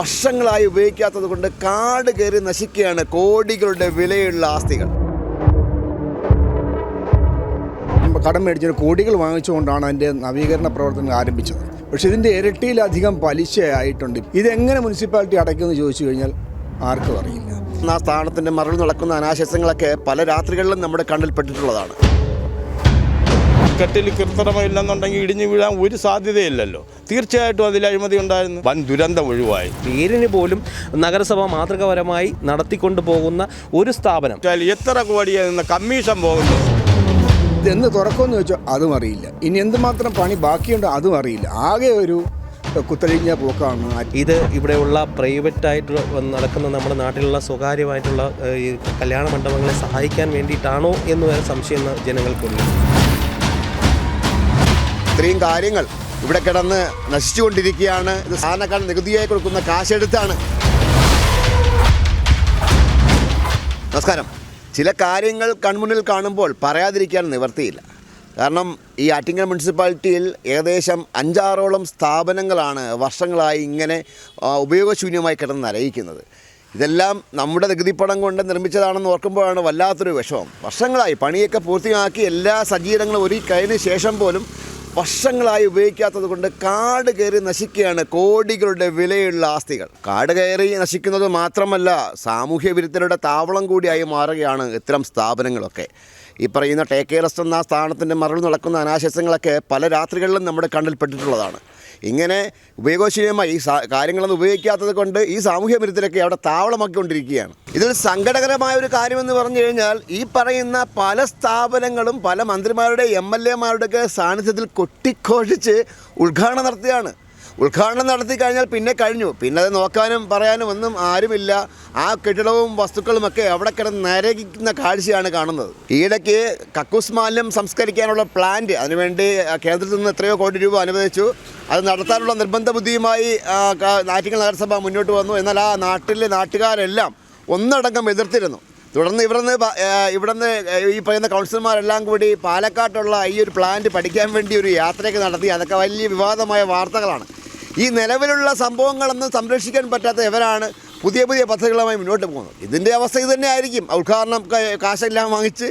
വർഷങ്ങളായി ഉപയോഗിക്കാത്തത് കൊണ്ട് കാട് കയറി നശിക്കുകയാണ് കോടികളുടെ വിലയുള്ള ആസ്തികൾ. കടം മേടിച്ചൊരു കോടികൾ വാങ്ങിച്ചുകൊണ്ടാണ് അതിന്റെ നവീകരണ പ്രവർത്തനം ആരംഭിച്ചത്. പക്ഷെ ഇതിന്റെ ഇരട്ടിയിലധികം പലിശയായിട്ടുണ്ട്. ഇതെങ്ങനെ മുനിസിപ്പാലിറ്റി അടയ്ക്കുമെന്ന് ചോദിച്ചു കഴിഞ്ഞാൽ ആർക്കും അറിയില്ല. ആ സ്ഥാനത്തിന്റെ മറവിൽ നടക്കുന്ന അനാശസ്യങ്ങളൊക്കെ പല രാത്രികളിലും നമ്മുടെ കണ്ണിൽപ്പെട്ടിട്ടുള്ളതാണ് കെട്ടിൽ കൃത്രിമമില്ലെന്നുണ്ടെങ്കിൽ ഇടിഞ്ഞു വീഴാൻ ഒരു സാധ്യതയില്ലല്ലോ. തീർച്ചയായിട്ടും അതിൽ അഴിമതി ഉണ്ടായിരുന്നു. വൻ ദുരന്തം ഒഴിവായി. പേരിന് പോലും നഗരസഭ മാതൃകപരമായി നടത്തിക്കൊണ്ടു പോകുന്ന ഒരു സ്ഥാപനം. എത്ര കോടിയിൽ നിന്ന് കമ്മീഷൻ പോകുന്നു? ഇതെന്ന് തുറക്കുമെന്ന് ചോദിച്ചാൽ അതും അറിയില്ല. ഇനി എന്തുമാത്രം പണി ബാക്കിയുണ്ടോ അതും അറിയില്ല. ആകെ ഒരു കുത്തഴിഞ്ഞ പോക്കാണ് ഇത് ഇവിടെയുള്ള പ്രൈവറ്റായിട്ട് നടക്കുന്ന നമ്മുടെ നാട്ടിലുള്ള സ്വകാര്യമായിട്ടുള്ള ഈ കല്യാണ മണ്ഡപങ്ങളെ സഹായിക്കാൻ വേണ്ടിയിട്ടാണോ എന്ന് വരെ സംശയം ജനങ്ങൾക്കുണ്ട്. ഇത്രയും കാര്യങ്ങൾ ഇവിടെ കിടന്ന് നശിച്ചുകൊണ്ടിരിക്കുകയാണ്. ഇത് സാധാരണക്കാരൻ നികുതിയായി കൊടുക്കുന്ന കാശെടുത്താണ്. നമസ്കാരം. ചില കാര്യങ്ങൾ കൺമുന്നിൽ കാണുമ്പോൾ പറയാതിരിക്കാൻ നിവർത്തിയില്ല. കാരണം ഈ ആറ്റിങ്ങൽ മുനിസിപ്പാലിറ്റിയിൽ ഏകദേശം അഞ്ചാറോളം സ്ഥാപനങ്ങളാണ് വർഷങ്ങളായി ഇങ്ങനെ ഉപയോഗശൂന്യമായി കിടന്ന് അറിയിക്കുന്നത് ഇതെല്ലാം നമ്മുടെ നികുതിപ്പണം കൊണ്ട് നിർമ്മിച്ചതാണെന്ന് ഓർക്കുമ്പോഴാണ് വല്ലാത്തൊരു വിഷമം. വർഷങ്ങളായി പണിയൊക്കെ പൂർത്തിയാക്കി എല്ലാ സജ്ജീകരണങ്ങളും ഒരു കഴിഞ്ഞ ശേഷം പോലും വർഷങ്ങളായി ഉപയോഗിക്കാത്തത് കൊണ്ട് കാട് കയറി നശിക്കുകയാണ് കോടികളുടെ വിലയുള്ള ആസ്തികൾ. കാട് കയറി നശിക്കുന്നത് മാത്രമല്ല സാമൂഹ്യ വിരുദ്ധരുടെ താവളം കൂടിയായി മാറുകയാണ് ഇത്തരം സ്ഥാപനങ്ങളൊക്കെ. ഈ പറയുന്ന ടേക്ക് കെയറസ്റ്റ് എന്ന സ്ഥാനത്തിന്റെ മറവിൽ നടക്കുന്ന അനാശസ്യങ്ങളൊക്കെ പല രാത്രികളിലും നമ്മുടെ കണ്ണിൽപ്പെട്ടിട്ടുള്ളതാണ് ഇങ്ങനെ ഉപയോഗശീലമായി ഈ കാര്യങ്ങളൊന്നും ഉപയോഗിക്കാത്തത് കൊണ്ട് ഈ സാമൂഹ്യ വിരുദ്ധരൊക്കെ അവിടെ താവളമാക്കിക്കൊണ്ടിരിക്കുകയാണ്. ഇതിൽ സങ്കടകരമായ ഒരു കാര്യമെന്ന് പറഞ്ഞു കഴിഞ്ഞാൽ ഈ പറയുന്ന പല സ്ഥാപനങ്ങളും പല മന്ത്രിമാരുടെ എം എൽ എമാരുടെയൊക്കെ സാന്നിധ്യത്തിൽ കൊട്ടിഘോഷിച്ച് ഉദ്ഘാടനം നടത്തുകയാണ് ഉദ്ഘാടനം നടത്തി കഴിഞ്ഞാൽ പിന്നെ കഴിഞ്ഞു. പിന്നെ അത് നോക്കാനും പറയാനും ഒന്നും ആരുമില്ല. ആ കെട്ടിടവും വസ്തുക്കളും ഒക്കെ അവിടെ കിടന്ന് നരകിക്കുന്ന കാഴ്ചയാണ് കാണുന്നത്. ഈയിടയ്ക്ക് കക്കൂസ് മാലിന്യം സംസ്കരിക്കാനുള്ള പ്ലാന്റ് അതിനുവേണ്ടി കേന്ദ്രത്തിൽ നിന്ന് എത്രയോ കോടി രൂപ അനുവദിച്ചു. അത് നടത്താനുള്ള നിർബന്ധ ബുദ്ധിയുമായി നാറ്റിങ്ങൾ നഗരസഭ മുന്നോട്ട് വന്നു. എന്നാൽ ആ നാട്ടിലെ നാട്ടുകാരെല്ലാം ഒന്നടങ്കം എതിർത്തിരുന്നു. തുടർന്ന് ഇവിടുന്ന് ഇവിടുന്ന് ഈ പറയുന്ന കൗൺസിലർമാരെല്ലാം കൂടി പാലക്കാട്ടുള്ള ഈ ഒരു പ്ലാന്റ് പഠിക്കാൻ വേണ്ടി ഒരു യാത്രയൊക്കെ നടത്തി. അതൊക്കെ വലിയ വിവാദമായ വാർത്തകളാണ്. ഈ നിലവിലുള്ള സംഭവങ്ങളൊന്നും സംരക്ഷിക്കാൻ പറ്റാത്ത ഇവരാണ് പുതിയ പുതിയ പദ്ധതികളുമായി മുന്നോട്ട് പോകുന്നത്. ഇതിന്റെ അവസ്ഥ ഇത് തന്നെ ആയിരിക്കും. ഉദ്ഘാടനം കാശെല്ലാം വാങ്ങിച്ച്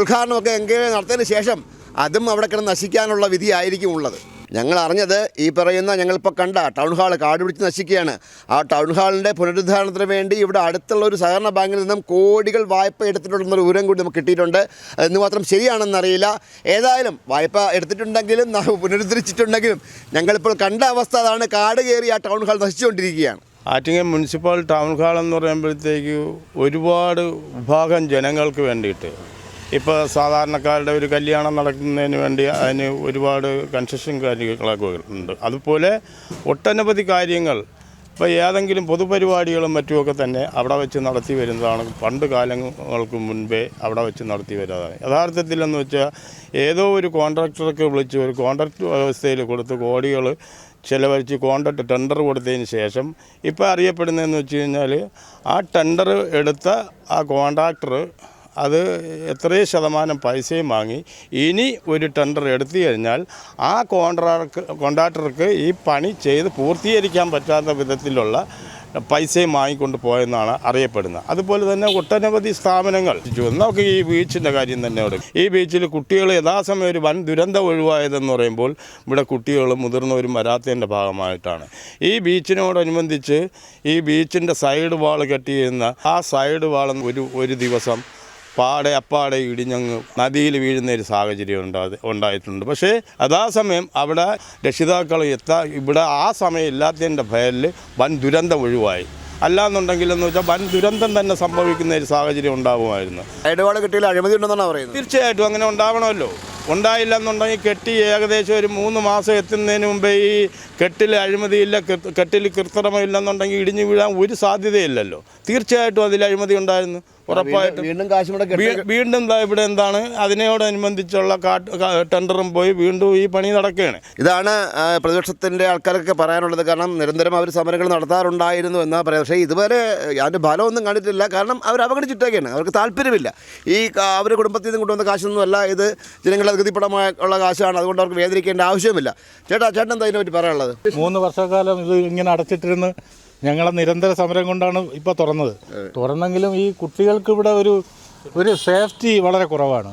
ഉദ്ഘാടനമൊക്കെ എങ്കിലും നടത്തിയതിന് ശേഷം അതും അവിടെ കിടന്ന് നശിക്കാനുള്ള വിധിയായിരിക്കും ഉള്ളത്. ഞങ്ങൾ അറിഞ്ഞത് ഈ പറയുന്ന ഞങ്ങളിപ്പോൾ കണ്ട ടൗൺ ഹാൾ കാട് പിടിച്ച് നശിക്കുകയാണ്. ആ ടൗൺ ഹാളിന്റെ പുനരുദ്ധാരണത്തിന് വേണ്ടി ഇവിടെ അടുത്തുള്ള ഒരു സഹകരണ ബാങ്കിൽ നിന്നും കോടികൾ വായ്പ എടുത്തിട്ടുണ്ടെന്നൊരു വിവരം കൂടി നമുക്ക് കിട്ടിയിട്ടുണ്ട്. എന്ന് മാത്രം ശരിയാണെന്നറിയില്ല. ഏതായാലും വായ്പ എടുത്തിട്ടുണ്ടെങ്കിലും പുനരുദ്ധരിച്ചിട്ടുണ്ടെങ്കിലും ഞങ്ങളിപ്പോൾ കണ്ട അവസ്ഥ അതാണ്. കാട് കയറി ആ ടൗൺ ഹാൾ നശിച്ചുകൊണ്ടിരിക്കുകയാണ്. ആറ്റിങ്ങൽ മുനിസിപ്പൽ ടൗൺ ഹാൾ എന്ന് പറയുമ്പോഴത്തേക്ക് ഒരുപാട് വിഭാഗം ജനങ്ങൾക്ക് വേണ്ടിയിട്ട് ഇപ്പോൾ സാധാരണക്കാരുടെ ഒരു കല്യാണം നടക്കുന്നതിന് വേണ്ടി അതിന് ഒരുപാട് കൺസെഷൻ കാര്യങ്ങളൊക്കെ ഉണ്ട് അതുപോലെ ഒട്ടനവധി കാര്യങ്ങൾ. ഇപ്പോൾ ഏതെങ്കിലും പൊതുപരിപാടികളും മറ്റുമൊക്കെ തന്നെ അവിടെ വെച്ച് നടത്തി വരുന്നതാണ്. പണ്ട് കാലങ്ങൾക്ക് മുൻപേ അവിടെ വെച്ച് നടത്തി വരുന്നതാണ്. യഥാർത്ഥത്തിലെന്ന് വെച്ചാൽ ഏതോ ഒരു കോൺട്രാക്ടർക്ക് വിളിച്ച് ഒരു കോൺട്രാക്ട് വ്യവസ്ഥയിൽ കൊടുത്ത് കോടികൾ ചിലവഴിച്ച് കോൺട്രാക്ട് ടെൻഡർ കൊടുത്തതിന് ശേഷം ഇപ്പോൾ അറിയപ്പെടുന്നതെന്ന് വെച്ച് കഴിഞ്ഞാൽ ആ ടെൻഡർ എടുത്ത ആ കോൺട്രാക്ടർ അത് എത്രയും ശതമാനം പൈസയും വാങ്ങി. ഇനി ഒരു ടെൻഡർ എടുത്തു കഴിഞ്ഞാൽ ആ കോൺട്രാക്ടർക്ക് കോൺട്രാക്ടർക്ക് ഈ പണി ചെയ്ത് പൂർത്തീകരിക്കാൻ പറ്റാത്ത വിധത്തിലുള്ള പൈസയും വാങ്ങിക്കൊണ്ട് പോയെന്നാണ് അറിയപ്പെടുന്നത്. അതുപോലെ തന്നെ ഒട്ടനവധി സ്ഥാപനങ്ങൾ. നമുക്ക് ഈ ബീച്ചിന്റെ കാര്യം തന്നെ എടുക്കും. ഈ ബീച്ചിൽ കുട്ടികൾ യഥാസമയം ഒരു വൻ ദുരന്തം ഒഴിവായതെന്ന് പറയുമ്പോൾ ഇവിടെ കുട്ടികളും മുതിർന്നവരും വരാത്തതിന്റെ ഭാഗമായിട്ടാണ്. ഈ ബീച്ചിനോടനുബന്ധിച്ച് ഈ ബീച്ചിന്റെ സൈഡ് വാൾ കെട്ടിയിരുന്ന ആ സൈഡ് വാൾ ഒരു ഒരു ദിവസം പാടെ അപ്പാടെ ഇടിഞ്ഞങ്ങ് നദിയിൽ വീഴുന്ന ഒരു സാഹചര്യം ഉണ്ടാ ഉണ്ടായിട്ടുണ്ട്. പക്ഷേ യഥാസമയം അവിടെ രക്ഷിതാക്കൾ എത്താ ഇവിടെ ആ സമയം ഇല്ലാത്തതിന്റെ ഭയലിൽ വൻ ദുരന്തം ഒഴിവായി. അല്ലാന്നുണ്ടെങ്കിൽ എന്ന് വെച്ചാൽ വൻ ദുരന്തം തന്നെ സംഭവിക്കുന്ന ഒരു സാഹചര്യം ഉണ്ടാകുമായിരുന്നു ഇടപാട് കിട്ടിയാൽ അഴിമതി ഉണ്ടെന്നാണ് പറയുന്നത്. തീർച്ചയായിട്ടും അങ്ങനെ ഉണ്ടാവണമല്ലോ. ഉണ്ടായില്ല എന്നുണ്ടെങ്കിൽ കെട്ടി ഏകദേശം ഒരു മൂന്ന് മാസം എത്തുന്നതിന് മുമ്പേ ഈ കെട്ടിൽ അഴിമതിയില്ല കെട്ടിൽ കെട്ടിൽ കൃത്രിമമില്ലെന്നുണ്ടെങ്കിൽ ഇടിഞ്ഞു വീഴാൻ ഒരു സാധ്യതയില്ലല്ലോ. തീർച്ചയായിട്ടും അതിൽ അഴിമതി ഉണ്ടായിരുന്നു. ഉറപ്പായിട്ടും. വീണ്ടും കാശ് വീണ്ടും ഇവിടെ എന്താണ്? അതിനോടനുബന്ധിച്ചുള്ള കാട്ട് ടെൻഡറും പോയി വീണ്ടും ഈ പണി നടക്കുകയാണ്. ഇതാണ് പ്രതിപക്ഷത്തിന്റെ ആൾക്കാരൊക്കെ പറയാനുള്ളത്. കാരണം നിരന്തരം അവർ സമരങ്ങൾ നടത്താറുണ്ടായിരുന്നു എന്നാ പറയാം. പക്ഷേ ഇതുവരെ അതിന്റെ ഫലമൊന്നും കണ്ടിട്ടില്ല. കാരണം അവർ അവഗണിച്ചിട്ടൊക്കെയാണ്. അവർക്ക് താല്പര്യമില്ല. ഈ അവർ അവരുടെ കുടുംബത്തിൽ നിന്ന് കൊണ്ടുവന്ന കാശൊന്നും അല്ല. ഇത് ജനങ്ങളുടെ നികുതിപ്പണമായ ഉള്ള കാശാണ്. അതുകൊണ്ട് അവർക്ക് വേദനിക്കേണ്ട ആവശ്യമില്ല ചേട്ടാ ചേട്ടൻ എന്താ ഇതിനെ പറ്റി പറയാനുള്ളത്? മൂന്ന് വർഷക്കാലം ഇത് ഇങ്ങനെ അടച്ചിട്ടിരുന്ന് ഞങ്ങളെ നിരന്തര സമരം കൊണ്ടാണ് ഇപ്പോൾ തുറന്നത്. തുറന്നെങ്കിലും ഈ കുട്ടികൾക്ക് ഇവിടെ ഒരു ഒരു സേഫ്റ്റി വളരെ കുറവാണ്.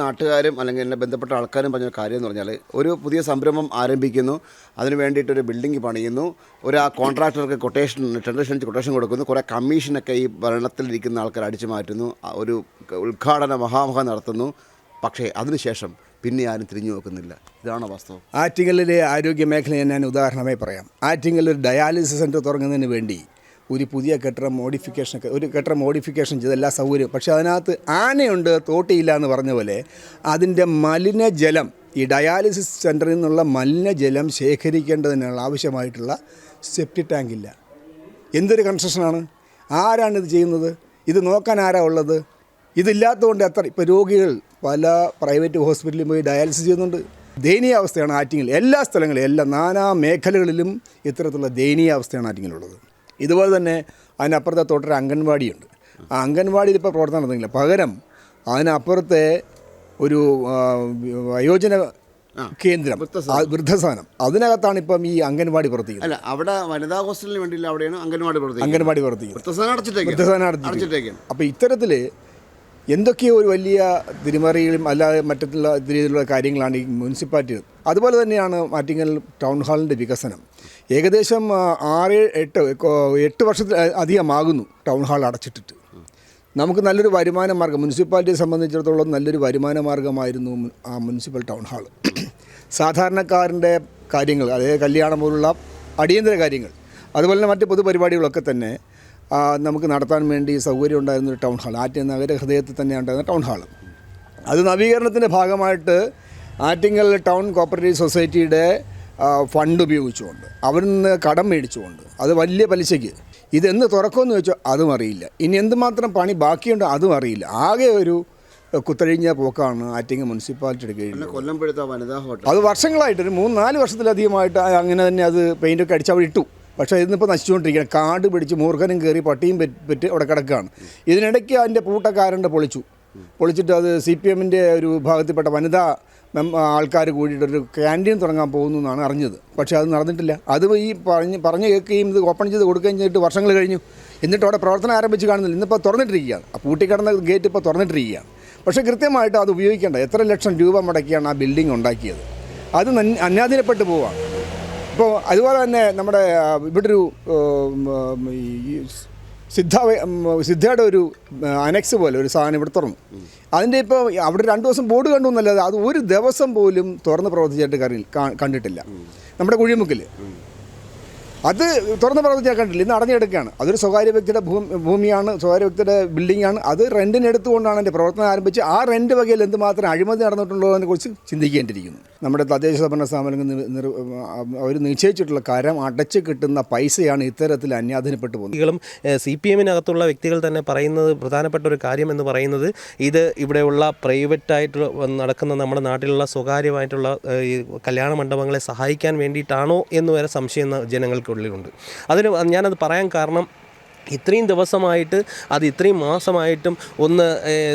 നാട്ടുകാരും അല്ലെങ്കിൽ എന്നെ ബന്ധപ്പെട്ട ആൾക്കാരും പറഞ്ഞ കാര്യം എന്ന് പറഞ്ഞാൽ ഒരു പുതിയ സംരംഭം ആരംഭിക്കുന്നു. അതിന് വേണ്ടിയിട്ട് ഒരു ബിൽഡിംഗ് പണിയുന്നു. ഒരു ആ കോൺട്രാക്ടർക്ക് കൊട്ടേഷൻ ടെൻഡർ ക്ഷണിച്ച് കൊട്ടേഷൻ കൊടുക്കുന്നു. കുറേ കമ്മീഷനൊക്കെ ഈ ഭരണത്തിലിരിക്കുന്ന ആൾക്കാർ അടിച്ചു മാറ്റുന്നു. ഒരു ഉദ്ഘാടന മഹാമഹ നടത്തുന്നു. പക്ഷേ അതിനുശേഷം പിന്നെ ആരും തിരിഞ്ഞു നോക്കുന്നില്ല. ഇതാണ് വാസ്തവം? ആറ്റിങ്ങലിലെ ആരോഗ്യ മേഖലയെ ഞാൻ ഉദാഹരണമായി പറയാം. ആറ്റിങ്ങലിൽ ഡയാലിസിസ് സെന്റർ തുടങ്ങുന്നതിന് വേണ്ടി ഒരു പുതിയ കെട്ടിടം മോഡിഫിക്കേഷൻ ഒരു കെട്ടിടം മോഡിഫിക്കേഷൻ ചെയ്ത് എല്ലാ സൗകര്യവും പക്ഷേ അതിനകത്ത് ആനയുണ്ട് തോട്ടിയില്ല എന്ന് പറഞ്ഞ പോലെ അതിന്റെ മലിനജലം ഈ ഡയാലിസിസ് സെന്ററിൽ നിന്നുള്ള മലിനജലം ശേഖരിക്കേണ്ടതിനുള്ള ആവശ്യമായിട്ടുള്ള സെപ്റ്റി ടാങ്ക് ഇല്ല. എന്തൊരു കൺസ്ട്രക്ഷനാണ് ആരാണിത് ചെയ്യുന്നത്? ഇത് നോക്കാൻ ആരാ ഉള്ളത്? ഇതില്ലാത്തതുകൊണ്ട് എത്ര? ഇപ്പോൾ രോഗികൾ പല പ്രൈവറ്റ് ഹോസ്പിറ്റലിൽ പോയി ഡയാലിസിസ് ചെയ്യുന്നുണ്ട്. ദയനീയ അവസ്ഥയാണ് ആറ്റിങ്ങിൽ. എല്ലാ സ്ഥലങ്ങളിലും എല്ലാ നാനാ മേഖലകളിലും ഇത്തരത്തിലുള്ള ദയനീയ അവസ്ഥയാണ് ആറ്റിങ്ങിലുള്ളത്. ഇതുപോലെ തന്നെ അതിനപ്പുറത്തെ തൊട്ടൊരു അംഗൻവാടിയുണ്ട്. ആ അംഗൻവാടിയിൽ ഇപ്പോൾ പ്രവർത്തനം നടന്നില്ല. പകരം അതിനപ്പുറത്തെ ഒരു വയോജന കേന്ദ്രം വൃദ്ധസാനം അതിനകത്താണ് ഇപ്പം ഈ അംഗൻവാടി പ്രവർത്തിക്കുന്നത്. അല്ല അവിടെ വനിതാ ഹോസ്റ്റലിന് വേണ്ടിയില്ല അവിടെയാണ് അംഗൻവാടി പ്രവർത്തിക്കുന്നത്. അംഗൻവാടി പ്രവർത്തിക്കുന്നത്. വൃദ്ധസാനം അടച്ചിട്ടേക്ക് വൃദ്ധസാനം. അടച്ചിട്ടേക്കും അപ്പോൾ ഇത്തരത്തിൽ എന്തൊക്കെയോ ഒരു വലിയ തിരിമറികളും അല്ലാതെ മറ്റുള്ള രീതിയിലുള്ള കാര്യങ്ങളാണ് ഈ മുനിസിപ്പാലിറ്റി. അതുപോലെ തന്നെയാണ് മാറ്റിങ്ങൽ ടൗൺ ഹാളിന്റെ വികസനം. ഏകദേശം ആറ് എട്ട് എട്ട് വർഷത്തിൽ അധികമാകുന്നു ടൗൺ ഹാൾ അടച്ചിട്ടിട്ട്. നമുക്ക് നല്ലൊരു വരുമാന മാർഗം മുനിസിപ്പാലിറ്റിയെ സംബന്ധിച്ചിടത്തോളം നല്ലൊരു വരുമാന മാർഗമായിരുന്നു ആ മുനിസിപ്പൽ ടൗൺ ഹാൾ. സാധാരണക്കാരന്റെ കാര്യങ്ങൾ അതായത് കല്യാണം പോലുള്ള അടിയന്തര കാര്യങ്ങൾ അതുപോലെ തന്നെ മറ്റ് പൊതുപരിപാടികളൊക്കെ തന്നെ നമുക്ക് നടത്താൻ വേണ്ടി സൗകര്യം ഉണ്ടായിരുന്ന ഒരു ടൗൺ ഹാൾ ആറ്റിങ്ങൽ നഗര ഹൃദയത്തിൽ തന്നെ ഉണ്ടായിരുന്ന ടൗൺ ഹാൾ അത് നവീകരണത്തിന്റെ ഭാഗമായിട്ട് ആറ്റിങ്ങൽ ടൗൺ കോപ്പറേറ്റീവ് സൊസൈറ്റിയുടെ ഫണ്ട് ഉപയോഗിച്ചുകൊണ്ട് അവരിൽ നിന്ന് കടം മേടിച്ചുകൊണ്ട് അത് വലിയ പലിശയ്ക്ക്. ഇതെന്ന് തുറക്കുമെന്ന് വെച്ചാൽ അതും അറിയില്ല. ഇനി എന്തുമാത്രം പണി ബാക്കിയുണ്ടോ അതും അറിയില്ല. ആകെ ഒരു കുത്തഴിഞ്ഞ പോക്കാണ് ആറ്റിങ്ങൽ മുനിസിപ്പാലിറ്റിയുടെ കീഴിൽ കൊല്ലംപഴുത്ത വനിതാ ഹോട്ടൽ. അത് വർഷങ്ങളായിട്ട് ഒരു മൂന്ന് നാല് വർഷത്തിലധികമായിട്ട് അങ്ങനെ തന്നെ അത് പെയിന്റൊക്കെ അടിച്ച് അവിടെ ഇട്ടു പക്ഷേ ഇന്നിപ്പോൾ നശിച്ചുകൊണ്ടിരിക്കുകയാണ്. കാട് പിടിച്ച് മൂർഖനും കയറി പട്ടിയും പെറ്റ് അവിടെ കിടക്കുകയാണ്. ഇതിനിടയ്ക്ക് അതിന്റെ പൂട്ടക്കാരന്റെ പൊളിച്ചു. പൊളിച്ചിട്ട് അത് സി പി എമ്മിന്റെ ഒരു വിഭാഗത്തിൽപ്പെട്ട വനിതാ ആൾക്കാർ കൂടിയിട്ടൊരു ക്യാന്റീൻ തുടങ്ങാൻ പോകുന്നു എന്നാണ് അറിഞ്ഞത്. പക്ഷേ അത് നടന്നിട്ടില്ല. അത് ഈ പറഞ്ഞ് പറഞ്ഞ് കേൾക്കുകയും ഇത് ഓപ്പൺ ചെയ്ത് കൊടുക്കുകയും ചെയ്തിട്ട് വർഷങ്ങൾ കഴിഞ്ഞു. എന്നിട്ട് അവിടെ പ്രവർത്തനം ആരംഭിച്ച് കാണുന്നില്ല. ഇന്നിപ്പോൾ തുറന്നിട്ടിരിക്കുകയാണ്. ആ പൂട്ടിക്കിടന്ന ഗേറ്റ് ഇപ്പോൾ തുറന്നിട്ടിരിക്കുകയാണ്. പക്ഷേ കൃത്യമായിട്ട് അത് ഉപയോഗിക്കേണ്ട. എത്ര ലക്ഷം രൂപ മുടക്കിയാണ് ആ ബിൽഡിംഗ് ഉണ്ടാക്കിയത്. അത് അന്യാധീനപ്പെട്ടു പോവാണ്. ഇപ്പോൾ അതുപോലെ തന്നെ നമ്മുടെ ഇവിടെ ഒരു സിദ്ധ സിദ്ധയുടെ ഒരു അനക്സ് പോലെ ഒരു സാധനം ഇവിടെ തുറന്നു. അതിന്റെ ഇപ്പോൾ അവിടെ രണ്ട് ദിവസം ബോർഡ് കണ്ടു എന്നല്ലാതെ അത് ഒരു ദിവസം പോലും തുറന്ന് പ്രവർത്തിച്ചായിട്ട് കറി- കണ്ടിട്ടില്ല. നമ്മുടെ കുഴിമുക്കിൽ അത് തുറന്ന് പ്രവർത്തിച്ചാൽ കണ്ടില്ല ഇന്ന് അടഞ്ഞെടുക്കുകയാണ്. അതൊരു സ്വകാര്യ വ്യക്തിയുടെ ഭൂമി ഭൂമിയാണ് സ്വകാര്യ വ്യക്തിയുടെ ബിൽഡിംഗാണ് അത് റെന്റിന് എടുത്തുകൊണ്ടാണ് എന്റെ പ്രവർത്തനം ആരംഭിച്ച് ആ റെന്റ് വകയിൽ എന്തുമാത്രം അഴിമതി നടന്നിട്ടുണ്ടോ കുറിച്ച് ചിന്തിക്കേണ്ടിയിരിക്കുന്നു. നമ്മുടെ തദ്ദേശ ഭരണ സ്ഥാപനങ്ങൾ അവർ നിശ്ചയിച്ചിട്ടുള്ള കരം അടച്ചു കിട്ടുന്ന പൈസയാണ് ഇത്തരത്തിൽ അന്യാധീനപ്പെട്ടു പോകുന്നത്. സി പി എമ്മിനകത്തുള്ള വ്യക്തികൾ തന്നെ പറയുന്നത് പ്രധാനപ്പെട്ട ഒരു കാര്യം എന്ന് പറയുന്നത് ഇത് ഇവിടെയുള്ള പ്രൈവറ്റായിട്ട് നടക്കുന്ന നമ്മുടെ നാട്ടിലുള്ള സ്വകാര്യമായിട്ടുള്ള ഈ കല്യാണ മണ്ഡപങ്ങളെ സഹായിക്കാൻ വേണ്ടിയിട്ടാണോ എന്ന് വരെ സംശയം ജനങ്ങൾക്കുള്ളിലുണ്ട്. അതിന് ഞാനത് പറയാൻ കാരണം ഇത്രയും ദിവസമായിട്ട് അത് ഇത്രയും മാസമായിട്ടും ഒന്ന്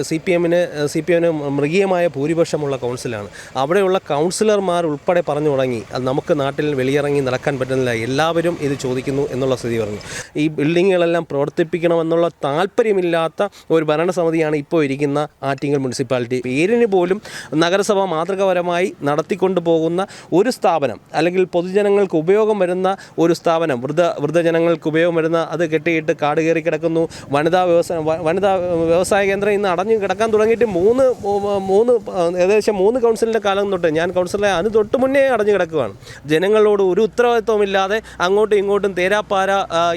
സി പി എമ്മിന് സി പി എമ്മിന് മൃഗീയമായ ഭൂരിപക്ഷമുള്ള കൗൺസിലാണ്. അവിടെയുള്ള കൗൺസിലർമാർ ഉൾപ്പെടെ പറഞ്ഞു തുടങ്ങി. അത് നമുക്ക് നാട്ടിൽ വെളിയിറങ്ങി നടക്കാൻ പറ്റുന്നില്ല. എല്ലാവരും ഇത് ചോദിക്കുന്നു എന്നുള്ള സ്ഥിതി പറഞ്ഞു. ഈ ബിൽഡിങ്ങുകളെല്ലാം പ്രവർത്തിപ്പിക്കണമെന്നുള്ള താല്പര്യമില്ലാത്ത ഒരു ഭരണസമിതിയാണ് ഇപ്പോൾ ഇരിക്കുന്ന ആറ്റിങ്ങൽ മുനിസിപ്പാലിറ്റി. പേരിന് പോലും നഗരസഭ മാതൃകപരമായി നടത്തിക്കൊണ്ടു പോകുന്ന ഒരു സ്ഥാപനം അല്ലെങ്കിൽ പൊതുജനങ്ങൾക്ക് ഉപയോഗം വരുന്ന ഒരു സ്ഥാപനം വൃദ്ധ വൃദ്ധജനങ്ങൾക്ക് ഉപയോഗം വരുന്ന അത് കെട്ടിയിട്ട് കാട് കയറി കിടക്കുന്നു. വനിതാ വ്യവസായ വനിതാ വ്യവസായ കേന്ദ്രം ഇന്ന് അടഞ്ഞു കിടക്കാൻ തുടങ്ങിയിട്ട് മൂന്ന് മൂന്ന് ഏകദേശം മൂന്ന് കൗൺസിലിന്റെ കാലം തൊട്ട് ഞാൻ കൗൺസിലെ അതിന് തൊട്ട് മുന്നേ അടഞ്ഞു കിടക്കുകയാണ് ജനങ്ങളോട് ഒരു ഉത്തരവാദിത്വമില്ലാതെ അങ്ങോട്ടും ഇങ്ങോട്ടും തേരാപ്പാര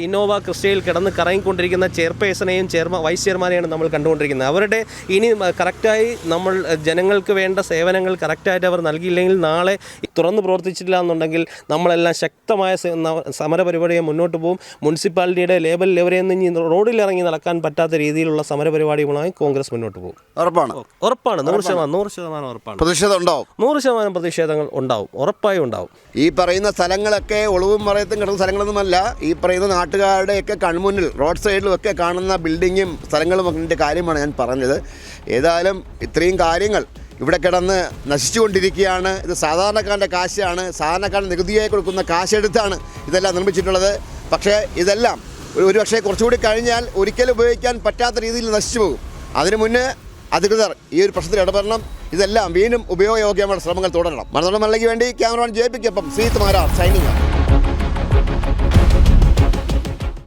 ഇന്നോവ ക്രിസ്റ്റയിൽ കിടന്ന് കറങ്ങിക്കൊണ്ടിരിക്കുന്ന ചെയർപേഴ്സണെയും ചെയർമാ വൈസ് ചെയർമാനെയാണ് നമ്മൾ കണ്ടുകൊണ്ടിരിക്കുന്നത്. അവരുടെ ഇനി കറക്റ്റായി നമ്മൾ ജനങ്ങൾക്ക് വേണ്ട സേവനങ്ങൾ കറക്റ്റായിട്ട് അവർ നൽകിയില്ലെങ്കിൽ നാളെ തുറന്ന് പ്രവർത്തിച്ചില്ല എന്നുണ്ടെങ്കിൽ നമ്മളെല്ലാം ശക്തമായ സമരപരിപാടിയെ മുന്നോട്ട് പോകും. മുനിസിപ്പാലിറ്റിയുടെ ലേബൽ ലെവലിൽ നിന്ന് ഇനി റോഡിലിറങ്ങി നടക്കാൻ പറ്റാത്ത രീതിയിലുള്ള സമരപരിപാടികളുമായി കോൺഗ്രസ് മുന്നോട്ട് പോകും. ഉറപ്പാണ്. ഉറപ്പാണ്. നൂറ് ശതമാനം നൂറ് ശതമാനം ഉറപ്പാണ്. പ്രതിഷേധം ഉണ്ടാവും. നൂറ് ശതമാനം പ്രതിഷേധങ്ങൾ ഉണ്ടാവും. ഉറപ്പായും ഉണ്ടാവും. ഈ പറയുന്ന സ്ഥലങ്ങളൊക്കെ ഒളിവും മറയത്തും കിടക്കുന്ന സ്ഥലങ്ങളൊന്നുമല്ല. ഈ പറയുന്ന നാട്ടുകാരുടെയൊക്കെ കൺമുന്നിൽ റോഡ് സൈഡിലും ഒക്കെ കാണുന്ന ബിൽഡിങ്ങും സ്ഥലങ്ങളും ഒക്കെ കാര്യമാണ് ഞാൻ പറഞ്ഞത്. ഏതായാലും ഇത്രയും കാര്യങ്ങൾ ഇവിടെ കിടന്ന് നശിച്ചുകൊണ്ടിരിക്കുകയാണ്. ഇത് സാധാരണക്കാരന്റെ കാശാണ്. സാധാരണക്കാരൻ നികുതിയായി കൊടുക്കുന്ന കാശെടുത്താണ് ഇതെല്ലാം നിർമ്മിച്ചിട്ടുള്ളത്. പക്ഷേ ഇതെല്ലാം ഒരു പക്ഷേ കുറച്ചുകൂടി കഴിഞ്ഞാൽ ഒരിക്കലും ഉപയോഗിക്കാൻ പറ്റാത്ത രീതിയിൽ നശിച്ചു പോകും. അതിനു മുന്നേ അധികൃതർ ഈ ഒരു പ്രശ്നത്തിൽ ഇടപെടണം. ഇതെല്ലാം വീണ്ടും ഉപയോഗയോഗ്യമായ ശ്രമങ്ങൾ തുടരണം. മല്ലയ്ക്ക് വേണ്ടി ക്യാമറമാൻ ജയിപ്പിക്കപ്പം പിക്കൊപ്പം സീത്ത് മാരാർ സൈനിങ്